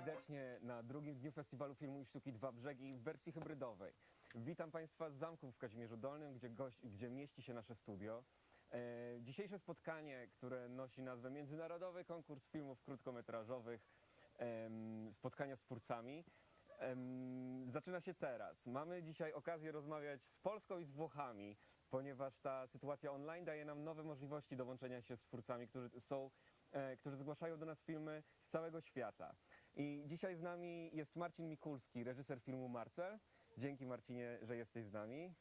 Serdecznie na drugim dniu Festiwalu Filmu i Sztuki Dwa Brzegi w wersji hybrydowej. Witam Państwa z zamku w Kazimierzu Dolnym, gdzie, gość, gdzie mieści się nasze studio. E, dzisiejsze spotkanie, które nosi nazwę Międzynarodowy Konkurs Filmów Krótkometrażowych, spotkania z twórcami, zaczyna się teraz. Mamy dzisiaj okazję rozmawiać z Polską i z Włochami, ponieważ ta sytuacja online daje nam nowe możliwości do łączenia się z twórcami, którzy są e, którzy zgłaszają do nas filmy z całego świata. I dzisiaj z nami jest Marcin Mikulski, reżyser filmu Marcel. Dzięki Marcinie, że jesteś z nami.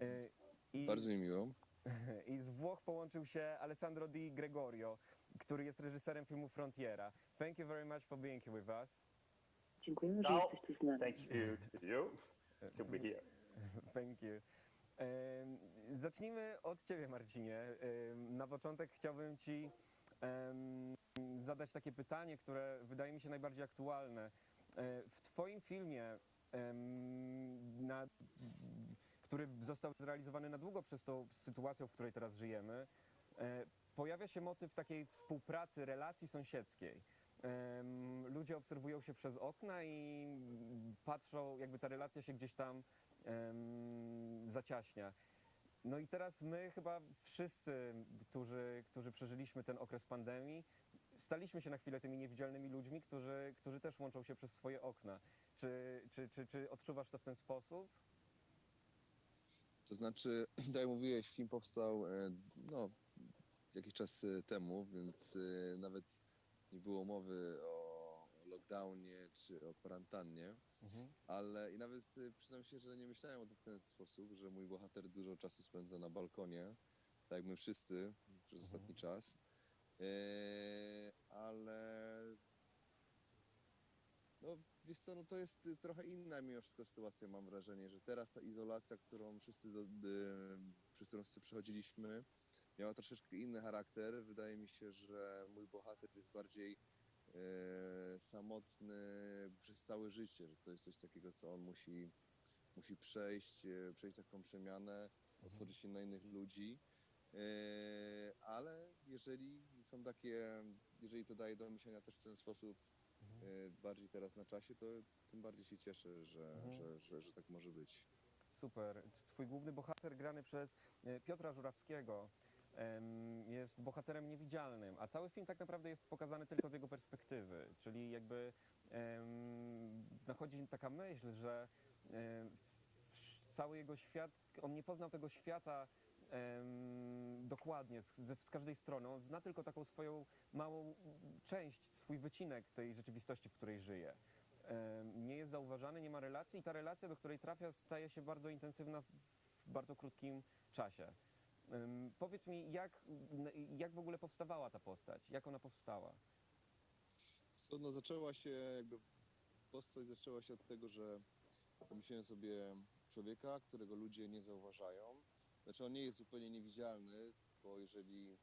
E, I, Bardzo mi miło. I z Włoch połączył się Alessandro Di Gregorio, który jest reżyserem filmu Frontiera. Thank you very much for being here with us. Dziękujemy, że jesteś tu z nami. thank you to you to be here. Thank you. Zacznijmy od Ciebie, Marcinie. Na początek chciałbym Ci zadać takie pytanie, które wydaje mi się najbardziej aktualne. E, W Twoim filmie, na, który został zrealizowany na długo przez tą sytuacją, w której teraz żyjemy, e, pojawia się motyw takiej współpracy, relacji sąsiedzkiej. Ludzie obserwują się przez okna i patrzą, jakby ta relacja się gdzieś tam zaciaśnia. No i teraz my chyba wszyscy, którzy, którzy przeżyliśmy ten okres pandemii, staliśmy się na chwilę tymi niewidzialnymi ludźmi, którzy, którzy też łączą się przez swoje okna. Czy, czy, czy, czy odczuwasz to w ten sposób? To znaczy, tak jak mówiłeś, film powstał e, no, jakiś czas e, temu, więc e, nawet nie było mowy o lockdownie czy o kwarantannie, ale i nawet przyznam się, że nie myślałem o tym w ten sposób, że mój bohater dużo czasu spędza na balkonie, tak jak my wszyscy przez Mhm. ostatni czas. E, ale no wiesz co, no to jest y, trochę inna mimo wszystko sytuacja, mam wrażenie, że teraz ta izolacja, którą wszyscy, do, y, przez którą wszyscy przechodziliśmy, miała troszeczkę inny charakter. Wydaje mi się, że mój bohater jest bardziej e, samotny przez całe życie, że to jest coś takiego, co on musi, musi przejść, e, przejść taką przemianę, otworzyć się na innych ludzi. E, ale jeżeli są takie, jeżeli to daje do myślenia też w ten sposób, e, bardziej teraz na czasie, to tym bardziej się cieszę, że, Mhm. że, że, że tak może być. Super. Twój główny bohater grany przez e, Piotra Żurawskiego jest bohaterem niewidzialnym, a cały film tak naprawdę jest pokazany tylko z jego perspektywy, czyli jakby em, nachodzi taka myśl, że w- cały jego świat, on nie poznał tego świata dokładnie, z, z, każdej strony. On zna tylko taką swoją małą część, swój wycinek tej rzeczywistości, w której żyje nie jest zauważany, nie ma relacji i ta relacja, do której trafia, staje się bardzo intensywna w bardzo krótkim czasie. Powiedz mi, jak, jak w ogóle powstawała ta postać? Jak ona powstała? Co, no zaczęła się jakby postać zaczęła się od tego, że pomyślałem sobie człowieka, którego ludzie nie zauważają. Znaczy on nie jest zupełnie niewidzialny, bo jeżeli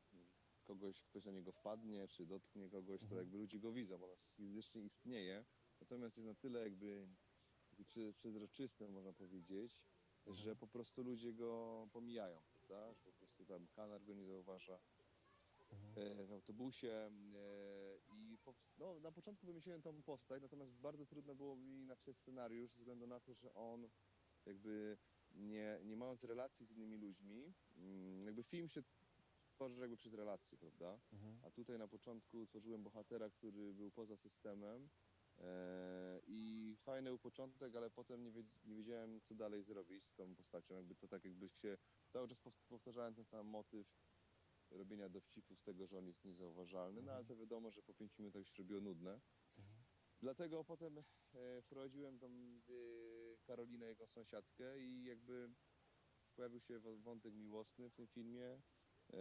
kogoś, ktoś na niego wpadnie, czy dotknie kogoś, to Mhm. jakby ludzie go widzą, bo on fizycznie istnieje. Natomiast jest na tyle jakby przezroczysty, można powiedzieć, Mhm. że po prostu ludzie go pomijają, prawda? Że po prostu tam kanar go nie zauważa e, w autobusie e, i no, na początku wymyśliłem tą postać, natomiast bardzo trudno było mi napisać scenariusz ze względu na to, że on jakby nie, nie mając relacji z innymi ludźmi, mm, jakby film się tworzy jakby przez relacje, prawda? A tutaj na początku tworzyłem bohatera, który był poza systemem e, i fajny był początek, ale potem nie, wie, nie wiedziałem, co dalej zrobić z tą postacią. Jakby to tak jakby się cały czas pow- powtarzałem ten sam motyw robienia dowcipów z tego, że on jest niezauważalny, no ale to wiadomo, że po pięciu minutach się robiło nudne. Dlatego potem e, wprowadziłem e, Karolinę, jego sąsiadkę i jakby pojawił się wątek miłosny w tym filmie e,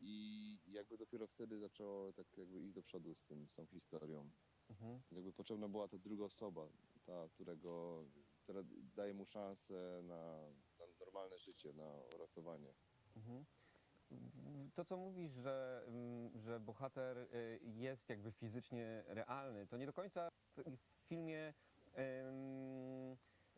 i jakby dopiero wtedy zaczęło tak jakby iść do przodu z, tym, z tą historią. Mhm. Jakby potrzebna była ta druga osoba, ta, którego, która daje mu szansę na, na normalne życie, na uratowanie. Mhm. To, co mówisz, że, mm, że bohater y, jest jakby fizycznie realny, to nie do końca w filmie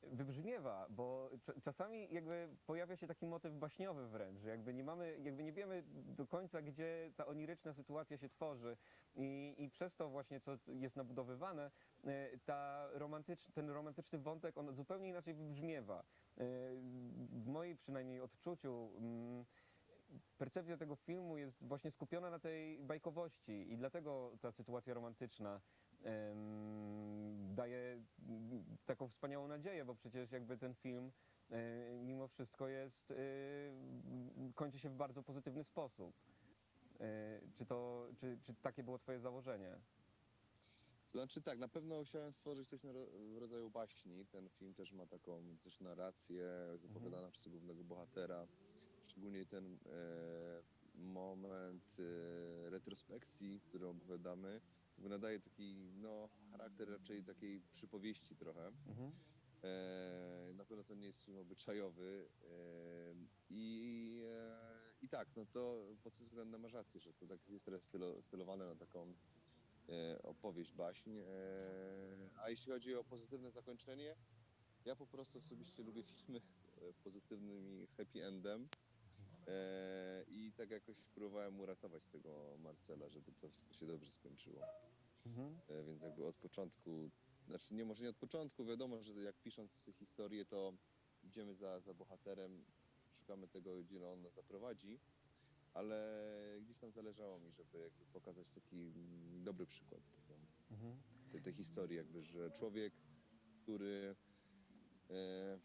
Wybrzmiewa, bo cza- czasami jakby pojawia się taki motyw baśniowy wręcz, że jakby nie mamy, jakby nie wiemy do końca, gdzie ta oniryczna sytuacja się tworzy i, i przez to właśnie, co jest nabudowywane, e, ta romantycz, ten romantyczny wątek, on zupełnie inaczej wybrzmiewa. E, W mojej przynajmniej odczuciu mm, percepcja tego filmu jest właśnie skupiona na tej bajkowości i dlatego ta sytuacja romantyczna daje mm, taką wspaniałą nadzieję, bo przecież jakby ten film e, mimo wszystko jest, e, kończy się w bardzo pozytywny sposób. E, Czy, to, czy, czy takie było twoje założenie? Znaczy tak, na pewno chciałem stworzyć coś w rodzaju baśni. Ten film też ma taką też narrację zapowiadana przez głównego bohatera. Szczególnie ten e, moment e, retrospekcji, który opowiadamy, jakby nadaje taki no, charakter raczej takiej przypowieści trochę. Mhm. E, na pewno to nie jest film obyczajowy. E, i, e, I tak, no to pod tym względem masz rację, że to tak jest teraz stylo, stylowane na taką e, opowieść, baśń. E, a jeśli chodzi o pozytywne zakończenie, ja po prostu osobiście lubię filmy z e, pozytywnym i z happy endem. E, I tak jakoś próbowałem uratować tego Marcela, żeby to wszystko się dobrze skończyło. Mhm. E, więc jakby od początku, znaczy nie może nie od początku, wiadomo, że jak pisząc historię, to idziemy za, za bohaterem, szukamy tego, gdzie on nas zaprowadzi, ale gdzieś tam zależało mi, żeby jakby pokazać taki dobry przykład tego, Mhm. tej, tej historii, jakby, że człowiek, który e,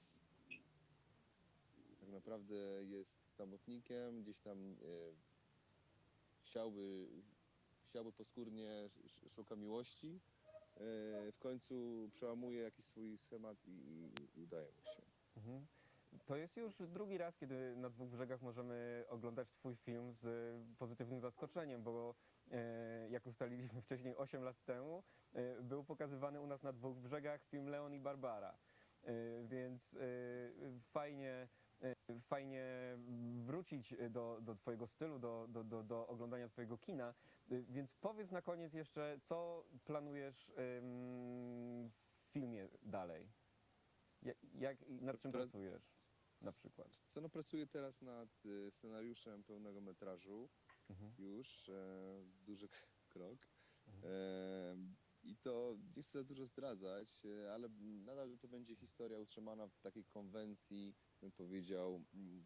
tak naprawdę jest samotnikiem, gdzieś tam e, chciałby, chciałby poskórnie, sz- szuka miłości, e, w końcu przełamuje jakiś swój schemat i, i udaje mu się. Mhm. To jest już drugi raz, kiedy na dwóch brzegach możemy oglądać Twój film z pozytywnym zaskoczeniem, bo e, jak ustaliliśmy wcześniej 8 lat temu, był pokazywany u nas na dwóch brzegach film Leon i Barbara. Więc fajnie, fajnie wrócić do, do Twojego stylu, do, do, do, do oglądania Twojego kina. E, Więc powiedz na koniec jeszcze, co planujesz w filmie dalej? Jak, jak, nad czym Pra- pracujesz na przykład? Co no, pracuję teraz nad scenariuszem pełnego metrażu, Mhm. już e, duży krok. Mhm. E, I to nie chcę za dużo zdradzać, e, ale nadal to będzie historia utrzymana w takiej konwencji, bym powiedział,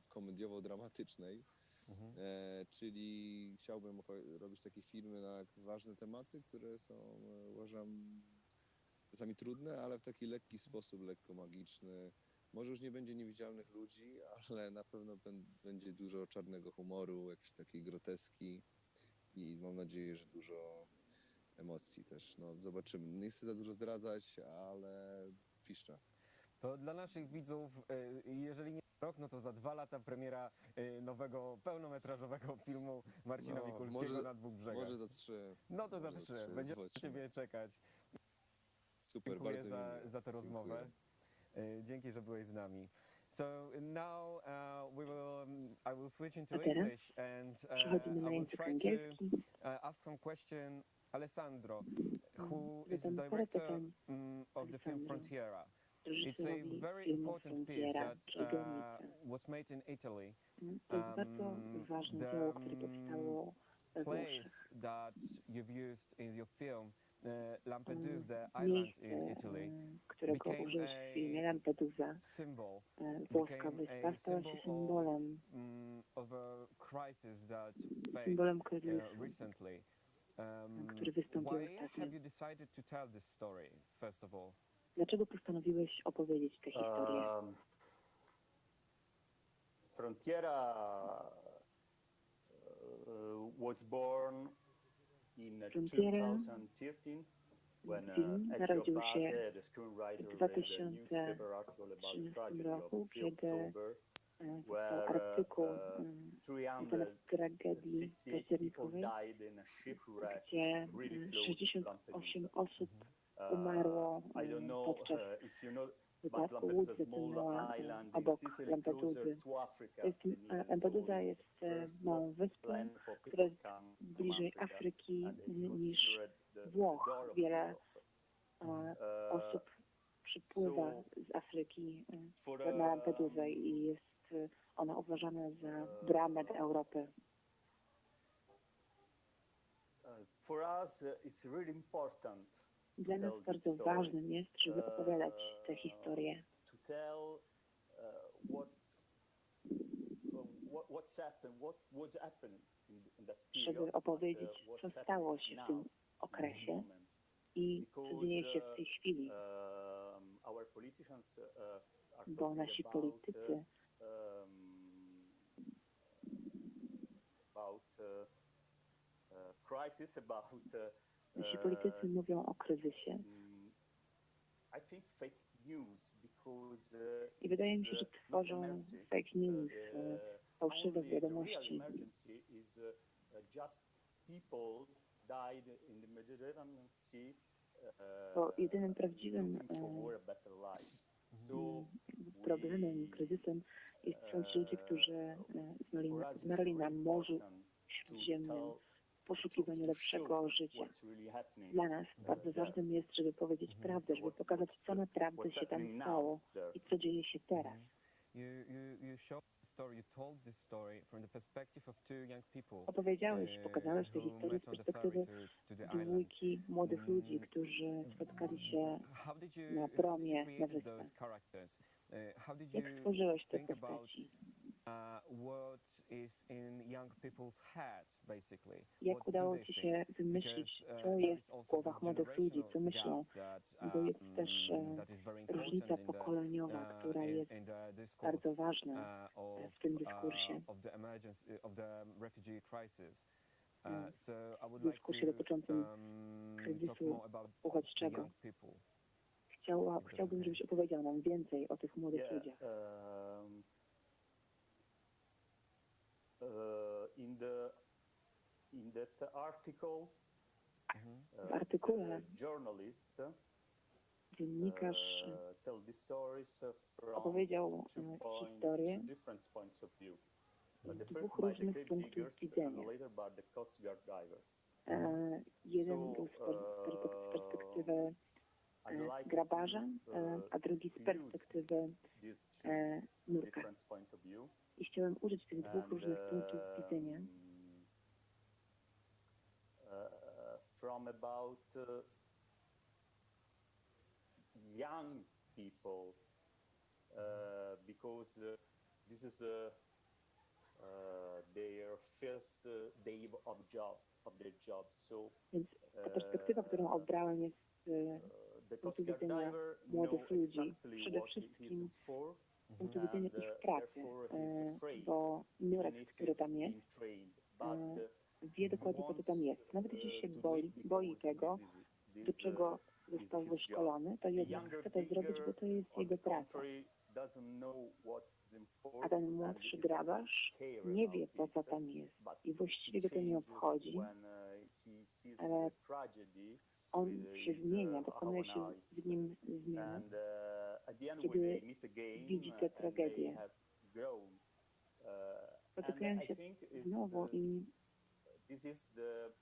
komediowo-dramatycznej. Mhm. E, czyli chciałbym robić takie filmy na ważne tematy, które są, e, uważam, czasami trudne, ale w taki lekki sposób, lekko magiczny. Może już nie będzie niewidzialnych ludzi, ale na pewno będzie dużo czarnego humoru, jakiejś takiej groteski i mam nadzieję, że dużo emocji też. No, zobaczymy. Nie chcę za dużo zdradzać, ale piszczę. To dla naszych widzów, e, jeżeli nie rok, no to za dwa lata premiera e, nowego, pełnometrażowego filmu Marcina No, Mikulskiego może- na dwóch brzegach. Może za trzy. no to za trzy. trzy, Będziemy. Ciebie czekać. Super, Dziękuję bardzo za, miło. za tę rozmowę. E, Dzięki, że byłeś z nami. So now uh, we will, um, I will switch into teraz English and uh, Przechodzimy I na will try to angielski. uh, ask some question Alessandro, who is Zadam parę director pytań mm, of the film. Frontiera. It's a very important piece that uh, was made in Italy. To um, the, um, powstało we Włoszech. Place that you've used in your film, uh, Lampedusa, the island in Italy, którego became a w filmie Lampedusa, symbol became a symbol of- mm, of a crisis that faced uh, recently. Um, why have you decided to tell this story, first of all? Dlaczego postanowiłeś opowiedzieć tę historię? Um, Frontiera uh, was born in Frontiera 2013 when uh, narodził się w read a newspaper article about the 2013 tragedy of roku, 3 kiedy October. E, artykuł uh, em, na temat 368 tragedii people październikowej, died in a shipwreck gdzie really em, close to 68 Lampedusa. osób umarło em, know podczas uh, wypadku. Lampedusa Łódź is a small zatonęła island in obok Lampeduzy. e. Lampedusa jest e, first, małą uh, wyspą, która jest bliżej Afryki niż Włoch. Wiele e, Uh, osób przypływa z Afryki na Lampedusę i jest ona uważana za bramę do Europy. uh, for us, uh, it's really important Dla nas bardzo ważnym jest, żeby opowiadać te historie, uh, uh, żeby opowiedzieć, uh, what's co stało się w tym okresie i co dzieje się w tej chwili, Um, uh, bo nasi uh, politycy um, about uh, uh, crisis, about uh, Uh, politycy mówią o kryzysie I news uh, wydaje mi się, że tworzą fake news, Uh, e, uh, fałszywe wiadomości. uh, Bo jedynym prawdziwym, e. So Problemem, kryzysem jest są ci ludzie, którzy e, zmarli, na Morzu Śródziemnym poszukiwaniu lepszego życia. Dla nas bardzo there. ważnym jest, żeby powiedzieć prawdę, żeby pokazać, co naprawdę się tam stało i co dzieje się teraz. People. Opowiedziałeś, uh, pokazałeś tę historię z perspektywy dwójki młodych ludzi, Mm. którzy spotkali się. Na promie na characters? Uh, Jak stworzyłeś te postaci? Uh, what is in young people's head, basically? Jak udało ci się wymyślić, uh, co jest w głowach młodych ludzi, co myślą? that, Bo jest um, też, e, very Różnica pokoleniowa, uh, która jest bardzo ważna. uh, of, w tym dyskursie. uh. Uh, Mm. so I would W like dyskursie to dotyczącym um, talk kryzysu more about the uchodźczego. young people. Chciała, chciałbym, żebyś opowiedział nam więcej o tych młodych Yeah, ludziach. in the in that article, w artykule journalist dziennikarz opowiedział historię. z dwóch różnych punktów widzenia. Jeden był z perspektywy grabarza, to, e, a drugi z perspektywy e, nurka. I chciałem użyć tych dwóch różnych punktów um, widzenia. from about young people because this is their first day of job of their job so Więc ta perspektywa, którą obrałem jest e, punktu widzenia młodych ludzi. Przede wszystkim z punktu widzenia ich uh, pracy, e, bo nurek, który tam jest, e, uh, wie dokładnie, po co tam jest. Nawet jeśli uh, się do boi, boi tego, do uh, czego został wyszkolony, to jednak chce to zrobić, bo to jest jego praca. A ten młodszy grabarz nie wie, po co tam jest i właściwie go to nie obchodzi. uh, ale On się zmienia, uh, dokonuje się w nim zmiany. And uh, at the end, Kiedy when they meet again, widzi tę tragedię. have grown, uh, Spotykają I się think is znowu the- i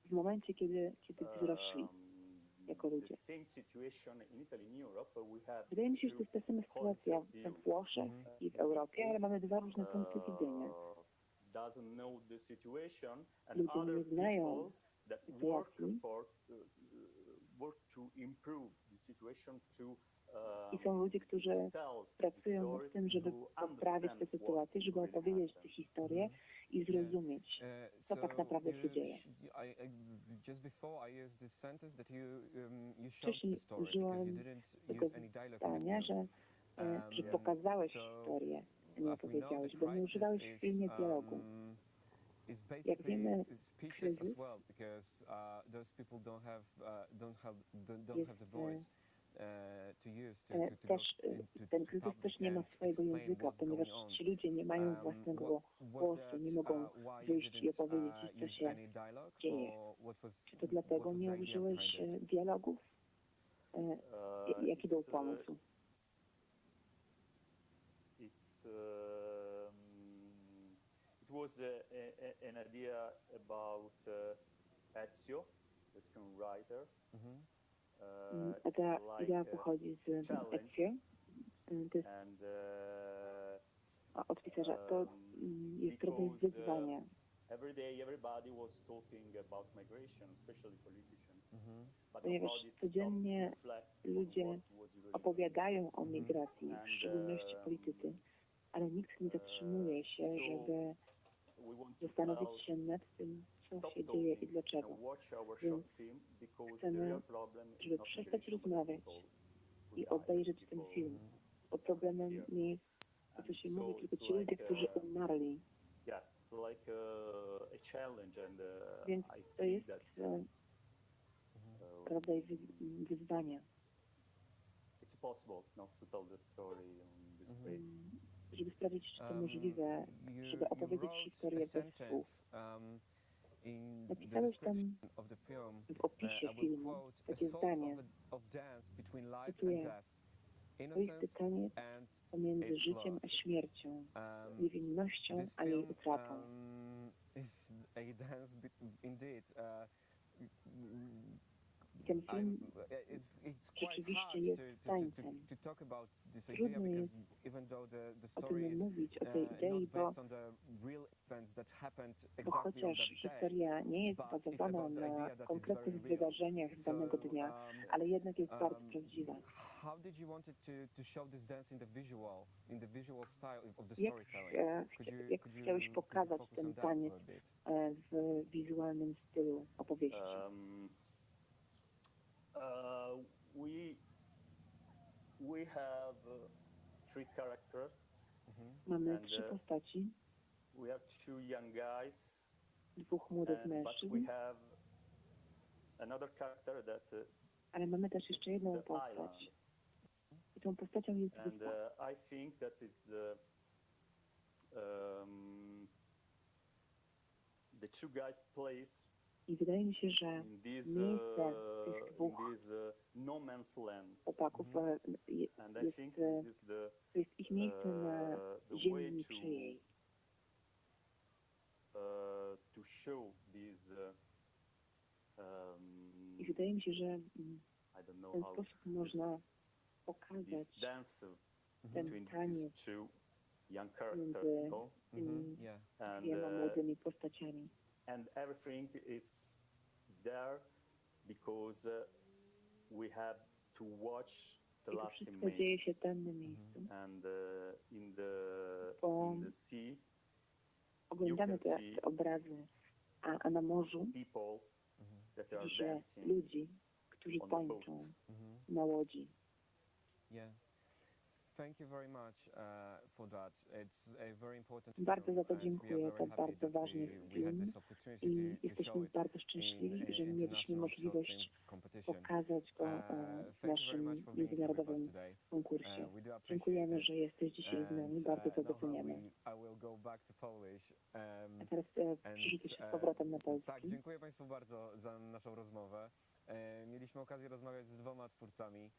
w momencie, kiedy, kiedy wzrośli. um, jako the ludzie. same situation in Italy and Europe. We have Wydaje mi się, że to jest ta sama sytuacja we Włoszech Mhm. i w Europie, ale mamy dwa różne punkty widzenia. doesn't know the situation and Ludzie nie other znają people that work sytuacji. I są ludzie, którzy tell the pracują story, nad tym, żeby to poprawić tę understand sytuację, żeby opowiedzieć tę historię i zrozumieć. Uh, Co tak naprawdę się dzieje? sh- I, I, just before I used this sentence that you um, Wcześniej the story because you użyłem didn't tego Zdania, że, e, że Um, pokazałeś historię, a nie powiedziałeś, bo nie używałeś w filmie dialogu. Basically wiemy, speechless as kryzys well because uh, those people don't have uh, don't have don't, don't Jest, have the voice uh, to use to, E, Też e, ten kryzys też nie ma swojego języka, ponieważ ci ludzie nie mają Um, własnego głosu, nie mogą uh, why you wyjść i didn't, opowiedzieć, uh, co use się any dialogue, dzieje. or what was- Czy to dlatego nie użyłeś e, dialogów? Uh, Jaki był it's, uh, pomysł? It's um, it was a, a, an idea about uh, Ezio, the screenwriter, Mhm. Mm, Uh, Ta idea like, uh, pochodzi z challenge. Ecfir. To jest and uh, a, od pisarza. To mm, jest because, uh, wyzwania. every day everybody was talking about migration, especially politicians. Mhm. But Ponieważ codziennie to ludzie Opowiadają o Mhm. migracji, w szczególności politycy, ale nikt nie zatrzymuje się, żeby to zastanowić now się nad tym, co się dzieje i dlaczego. Więc chcemy, real problem is żeby przestać rozmawiać i obejrzeć ten film. Bo problemem nie jest to, co się mówi, tylko ci ludzie, którzy uh, umarli. Uh, Więc I to jest e, uh, rodzaj wy, wyzwania, it's possible not to tell the story in this way. Żeby sprawdzić, czy to Um, możliwe, żeby opowiedzieć historię bez słów. um, Napisałeś tam w uh, opisie filmu takie zdanie. Cytuję. Swoisty innocence taniec pomiędzy życiem a śmiercią, um, niewinnością a jej utratą. is a dance indeed. Ten I, film it's it's quite rzeczywiście jest tańcem. Trudno because even though the, the o story tym is mówić, o uh, tej idei, bo, based on the real events that happened bo exactly on chociaż historia nie jest bazowana na konkretnych very real. wydarzeniach z danego dnia, um, ale jednak jest bardzo um, prawdziwa. how did you want it to, to show this dance in the visual, in the visual style of the Jak, storytelling? e, Could chcia- you, jak could you, chciałeś could you pokazać focus ten on that taniec for a bit? e, w wizualnym stylu opowieści? Uh, we we have uh, three characters. Mhm. Mamy and, trzy postaci, We have two young guys, dwóch młodych and, but we mężczyzn, have another character that uh, ale mamy też jeszcze is jedną the postać. island. I tą postacią jest And wyspa. uh, I think that is the um, the two guys' place I wydaje mi się, że in this miejsce uh, tych dwóch this uh, no man's land. chłopaków e, je- And I jest, think e, this is the to jest ich miejsce na uh, the ziemi way to niczyjej. uh, to show this uh, um, I wydaje mi się, że mm, I don't w know ten how sposób można pokazać ten between taniec these two young characters, między? Mhm. Yeah. and dwiema młodymi postaciami. And everything is there because uh, we have to watch the last wszystko dzieje się w images danym miejscu. and uh, in the in the sea Oglądamy can te, see- obrazy, a, a na morzu people Mhm. that are widzi się dancing ludzi, którzy on the boat. tańczą Mhm. na łodzi. Yeah. Bardzo za to dziękuję. To bardzo ważny film i jesteśmy bardzo szczęśliwi, że mieliśmy możliwość pokazać go Uh, e, w naszym międzynarodowym konkursie. Uh, Dziękujemy, że jesteś dzisiaj z nami, bardzo uh, to doceniamy. back to Polish. Um, A teraz e, przerzucę się z powrotem na Tak, polski. dziękuję Państwu bardzo za naszą rozmowę. E, mieliśmy okazję rozmawiać z dwoma twórcami.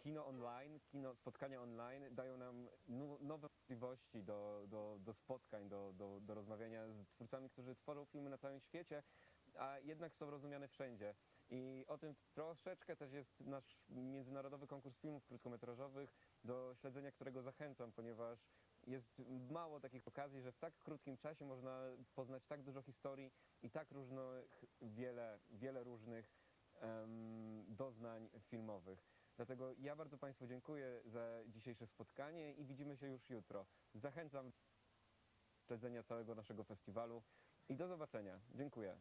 Kino online, kino, spotkania online dają nam nowe możliwości do, do, do spotkań, do, do, do rozmawiania z twórcami, którzy tworzą filmy na całym świecie, a jednak są rozumiane wszędzie. I o tym troszeczkę też jest nasz międzynarodowy konkurs filmów krótkometrażowych, do śledzenia którego zachęcam, ponieważ jest mało takich okazji, że w tak krótkim czasie można poznać tak dużo historii i tak różnych, wiele, wiele różnych em, doznań filmowych. Dlatego ja bardzo Państwu dziękuję za dzisiejsze spotkanie i widzimy się już jutro. Zachęcam do śledzenia całego naszego festiwalu i do zobaczenia. Dziękuję.